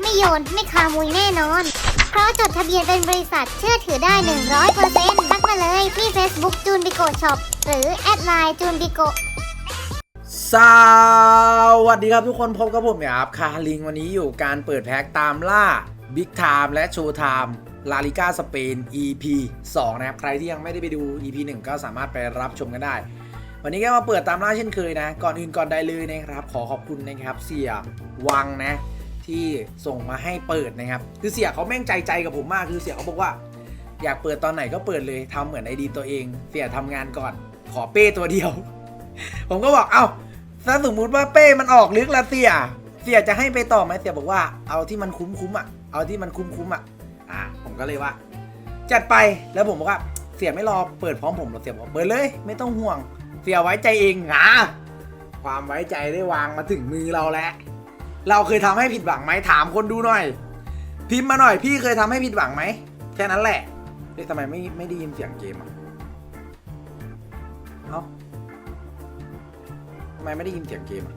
ไม่โยน ไม่คามุยแน่นอน เพราะจดทะเบียนเป็นบริษัทเชื่อถือได้ 100%ทักมาเลยที่ Facebook จูนบิโกช็อปหรือแอดไลน์จูนบิโกสวัสดีครับทุกคนพบกับผมครับคาลิงวันนี้อยู่การเปิดแพ็กตามล่า Big Time และ Show Time ลาลิก้าสเปน EP 2 นะครับ ใครที่ยังไม่ได้ไปดู EP 1 ก็สามารถไปรับชมกันได้ วันนี้ก็มาเปิดตามล่าเช่นเคยนะ ก่อนอื่นก่อนใดเลยนะครับ ขอขอบคุณนะครับ เสียวังนะ ที่ส่งมาให้เปิดนะครับ คือเสียเขาแม่งใจใจกับผมมากคือเสียเขาบอกว่า อยากเปิดตอนไหนก็เปิดเลยทำเหมือนไอดีตัวเอง เสียทำงานก่อน ขอเป้ตัวเดียว ผมก็บอกเอ้าถ้าสมมุติว่าเป้มันออกลึกละเสียเสียจะให้ไปต่อไหมเสียบอกว่าเอาที่มันคุ้มคุ้มๆอะเอาที่มันคุ้มคุ้มๆอะอะผมก็เลยว่า จัดไปแล้วผมบอกว่าเสียไม่รอเปิดพร้อมผมหรอกเสียบอกเปิดเลย ไม่ต้องห่วง เสียไว้ใจเองงาความไว้ใจได้วางมาถึงมือเราแล้ว เราเคยทำให้ผิดหวังไหมถามคนดูหน่อย พิมพ์มาหน่อยพี่เคยทำให้ผิดหวังไหมแค่นั้นแหละเฮ้ยทำไมไม่ไม่ได้ยินเสียงเกมอะเอ้าทำไมไม่ได้ยินเสียงเกมอะ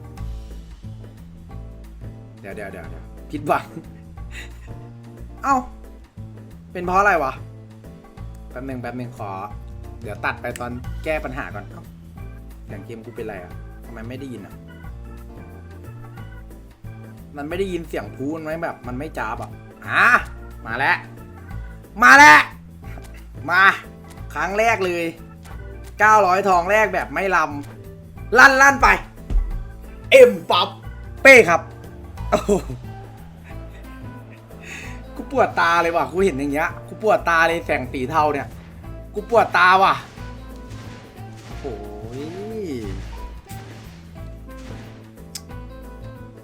เดี๋ยวเดี๋ยวเดี๋ยวเดี๋ยวผิดหวัง เอ้า เป็นเพราะอะไรวะ แป๊บหนึ่งแป๊บหนึ่งขอ เดี๋ยวตัดไปตอนแก้ปัญหาก่อนเอ้าเสียงเกมกูเป็นไรอะทำไมไม่ได้ยินอะ มันไม่ได้ยินเสียงพูนไหมแบบ มันไม่จ้าบอะอะมาแล้ว มาแล้ว มา ครั้งแรกเลย 900 ทองแรกแบบไม่ลำ ลั่นลั่นไป เอ็มปับเป้ครับ โอ้กูปวดตาเลยว่ะ กูเห็นอย่างเงี้ย กูปวดตาเลยแสงสีเทาเนี่ย กูปวดตาว่ะโอ้ย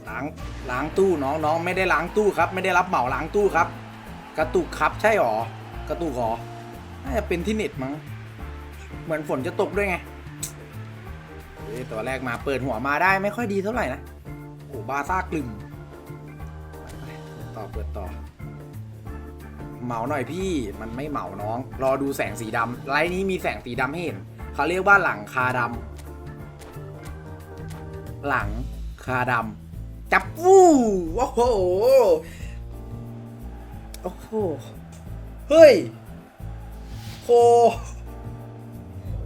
ล้าง ล้างตู้น้องน้องไม่ได้ล้างตู้ครับ ไม่ได้รับเหมาล้างตู้ครับ กระตุกครับใช่หรอกระตุกหรอน่าจะเป็นที่เน็ตมั้งเหมือนฝนจะตกด้วยไงเตัวแรกมาเปิดหัวมาได้ไม่ค่อยดีเท่าไหร่นะโอ้บาซ่ากลึมต่อเปิดต่อ เหมาหน่อยพี่มันไม่เหมาน้อง รอดูแสงสีดำไลน์นี้มีแสงสีดำให้เห็นเขาเรียกว่าหลังคาดำหลังคาดำ จับวู้โอ้โห โอ้โห เฮ้ยโห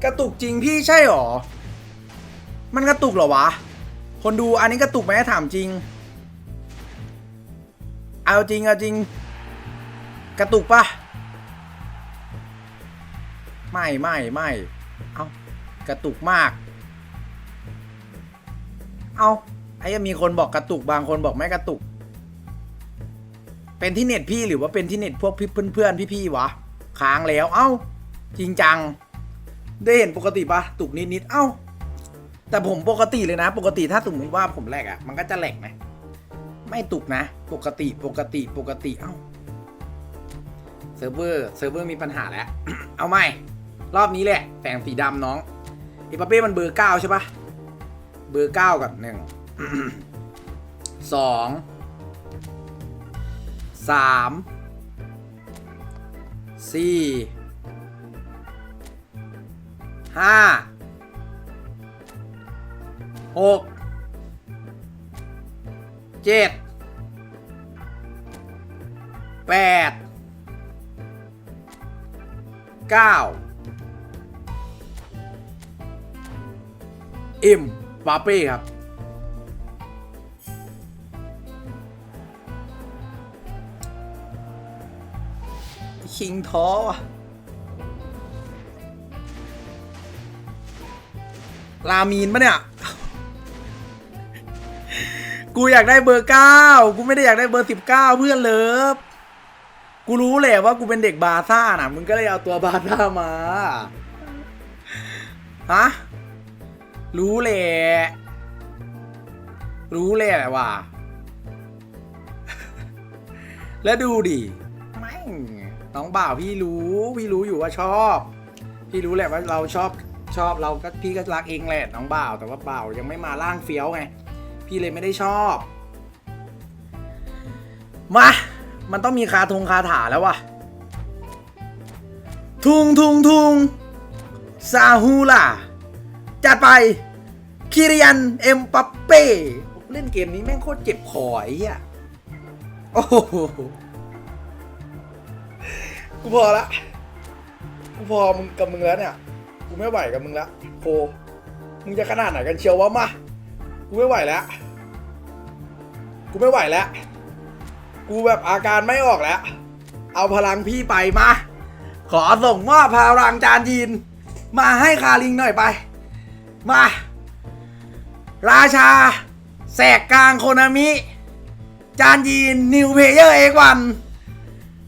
กระตุกจริงพี่ใช่หรอ มันกระตุกเหรอวะ คนดูอันนี้กระตุกไหมถามจริง เอาจริงเอาจริง กระตุกปะไม่ไม่ไม่เอากระตุกมาก เอา ไอ้ยังมีคนบอกกระตุกบางคนบอกไม่กระตุก เป็นที่เน็ตพี่หรือว่าเป็นที่เน็ตพวกพี่เพื่อนๆพี่ๆวะค้างแล้วเอ้า จริงจัง ได้เห็นปกติปะตุกนิดๆเอ้า แต่ผมปกติเลยนะ ปกติถ้าสมมติว่าผมแหลกอะ่ะ มันก็จะแหลกไหมไม่ตุกนะ ปกติปกติปกติเอ้าเซิร์ฟเวอร์เซิร์ฟเวอร์มีปัญหาแล้ว เอาใหม่ รอบนี้แหละแสงสีดำน้องอีปาเป้มันเบอร์เก้าใช่ปะเบอร์เก้ากับหนึ่ง สองสามสี่ห้าหกเจ็ดแปดเก้าอิมปาเป้ครับ คิงท้อว่ะลามีนปะเนี่ย กูอยากได้เบอร์เก้ากูไม่ได้อยากได้เบอร์สิบเก้าเพื่อนเลิฟ กูรู้แหละว่ากูเป็นเด็กบาซ่าน่ะ มึงก็เลยเอาตัวบาซ่ามา ฮะ รู้แหละ รู้แหละว่า แล้วดูดิ ไม่ น้องบ่าวพี่รู้ พี่รู้อยู่ว่าชอบ พี่รู้แหละว่าเราชอบชอบเราก็พี่ก็รักเองแหละน้องบ่าว แต่ว่าบ่าวยังไม่มาล่างเฟี้ยวไง พี่เลยไม่ได้ชอบ มา มันต้องมีคาทงคาถาแล้ววะทุงทุงทุงซาฮูล่าจัดไปคิริยันเอ็มปัปเป้เล่นเกมนี้แม่งโคตรเจ็บคอไอ้เหี้ยโอ้โห กูพอละ กูพอมึงกับมึงแล้วเนี่ย กูไม่ไหวกับมึงละโค มึงจะขนาดไหนกันเชียววะมา กูไม่ไหวแล้ว กูไม่ไหวแล้ว กูแบบอาการไม่ออกแล้ว เอาพลังพี่ไปมา ขอส่งมอบพลังจานยีน มาให้คาริงหน่อยไป มา ราชา แสกกลางโคนามิ จานยีนนิวเพเยอร์เอกวัน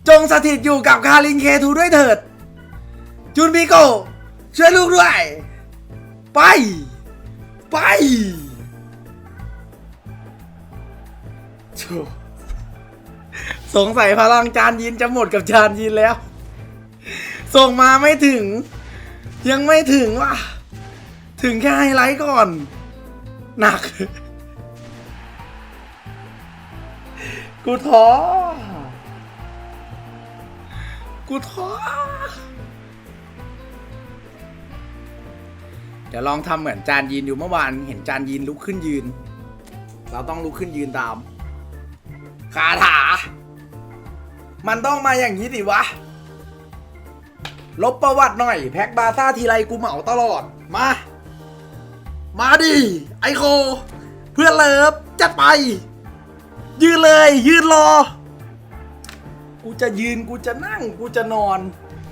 จงสถิตอยู่กับคาริงเคทูด้วยเถิด จุนบิโกช่วยลูกด้วย ไป ไปโธ่สงสัยพลังจานยินจะหมดกับจานยินแล้ว ส่งมาไม่ถึง ยังไม่ถึงว่ะ ถึงแค่ไฮไลท์ก่อน หนัก กูท้อ กูท้อเดี๋ยวลองทำเหมือนจานยีนอยู่เมื่อวาน เห็นจานยีนลุกขึ้นยืน เราต้องลุกขึ้นยืนตามคาถา มันต้องมาอย่างนี้สิวะ ลบประวัติหน่อย แพ็กบาซ่าทีไรกูเหมาตลอด มา มาดิ ไอโค เพื่อนเลิฟ จัดไป ยืนเลย ยืนรอ กูจะยืนกูจะนั่งกูจะนอน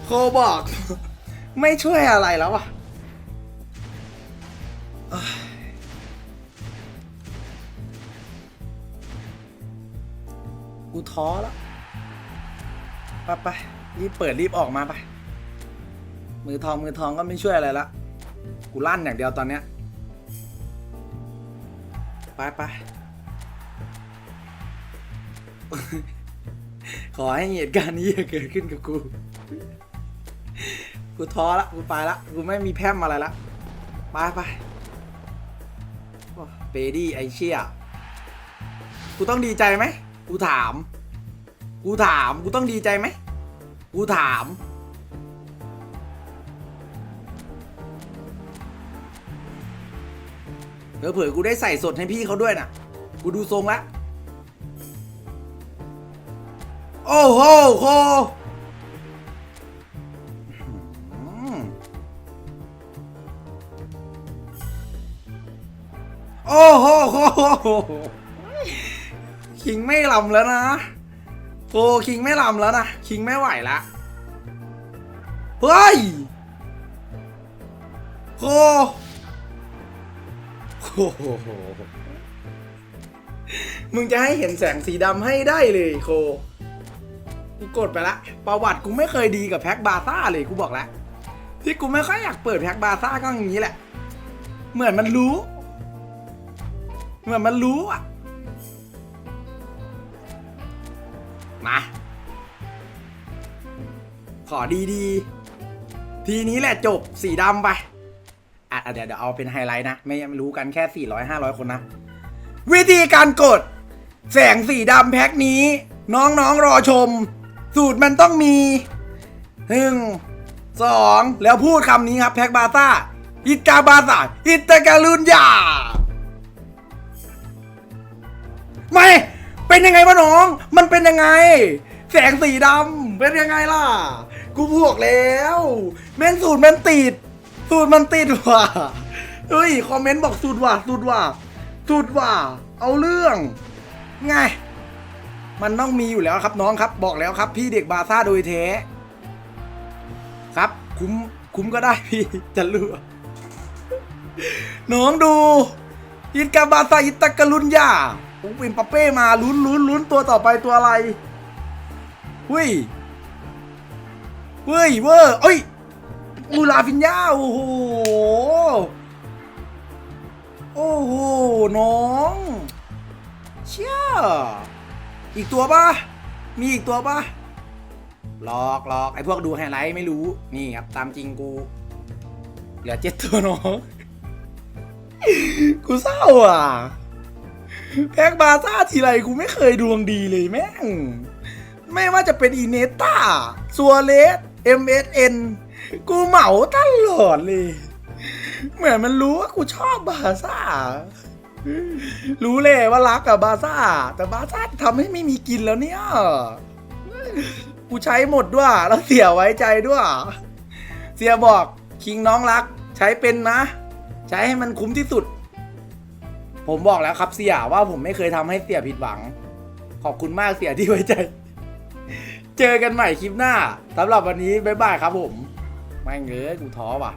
โคบอก ไม่ช่วยอะไรแล้วอะกูท้อแล้วไปไปรีบเปิดรีบออกมาไป มือทองมือทองก็ไม่ช่วยอะไรละ กูลั่นอย่างเดียวตอนเนี้ย ไปไป ขอให้เหตุการณ์นี้อย่าเกิดขึ้นกับกู กูท้อละ กูไปละ กูไม่มีแพมอะไรละ ไปไปเปดี้ไอเชี่ย กูต้องดีใจไหม กูถาม กูถาม กูต้องดีใจไหม กูถามเผลอกูได้ใส่สดให้พี่เขาด้วยน่ะ กูดูทรงละ โอ้โหโคโอ้โหโคคิงไม่ลำแล้วนะโคคิงไม่ลำแล้วนะ คิงไม่ไหวละ เฮ้ยโคโอ้โหมึงจะให้เห็นแสงสีดำให้ได้เลยโค กูกดไปละ ประวัติกูไม่เคยดีกับแพ็กบาซ่าเลยกูบอกแล้ว ที่กูไม่ค่อยอยากเปิดแพ็กบาซ่าก็อย่างนี้แหละ เหมือนมันรู้ เหมือนมันรู้อะ มา ขอดีๆ ทีนี้แหละจบสีดำไป อะเดี๋ยวเดี๋ยวเอาเป็นไฮไลท์นะ ไม่รู้กันแค่ 400 500 คนนะ วิธีการกด แสงสีดำแพ็คนี้น้องๆรอชม สูตรมันต้องมีหนึ่งสองแล้วพูดคำนี้ครับ แพ็คบาซ่า อิตาบาซ่า อิตากาลุนยาไม่เป็นยังไงวะน้อง มันเป็นยังไง แสงสีดำเป็นยังไงล่ะ กูบวกแล้ว แม่งสูตรมันติด สูตรมันติดว่ะเฮ้ย คอมเมนต์บอกสูตรว่ะสูตรว่ะสูตรว่ะเอาเรื่อง ไง มันต้องมีอยู่แล้วครับน้องครับ บอกแล้วครับ พี่เด็กบาซ่าโดยแท้ครับ คุ้มคุ้มก็ได้พี่จะเลือกน้องดูอินกาบาซาอิตากาลุนยาโอ้เป็นปาเป้มาลุ้นลุ้นลุ้นตัวต่อไปตัวอะไรเฮ้ยเฮ้ยเวอร์เอ้ยมูลาฟินยาโอ้โหโอ้โหน้อง เชี่ย อีกตัวปะมีอีกตัวปะหลอกหลอกไอ้พวกดูไฮไลท์ไม่รู้ นี่ครับ ตามจริงกู เหลือเจ็ดตัวน้องกูเศร้าอะ แพ็กบาซ่าทีไรกูไม่เคยดวงดีเลยแม่ง ไม่ว่าจะเป็นอีเนต้าซัวเลส MSN กูเหมาตลอดเลย เหมือนมันรู้ว่ากูชอบบาซ่า รู้เลยว่ารักกับบาซ่า แต่บาซ่าทำให้ไม่มีกินแล้วเนี่ย กูใช้หมดด้วย แล้วเสียไว้ใจด้วย เสียบอกคิงน้องรัก ใช้เป็นนะ ใช้ให้มันคุ้มที่สุด ผมบอกแล้วครับเสียว่าผมไม่เคยทำให้เสียผิดหวัง ขอบคุณมากเสียที่ไว้ใจ เจอกันใหม่คลิปหน้าสำหรับวันนี้บ๊ายบายครับผม ไม่งเงยกูท้อว่ะ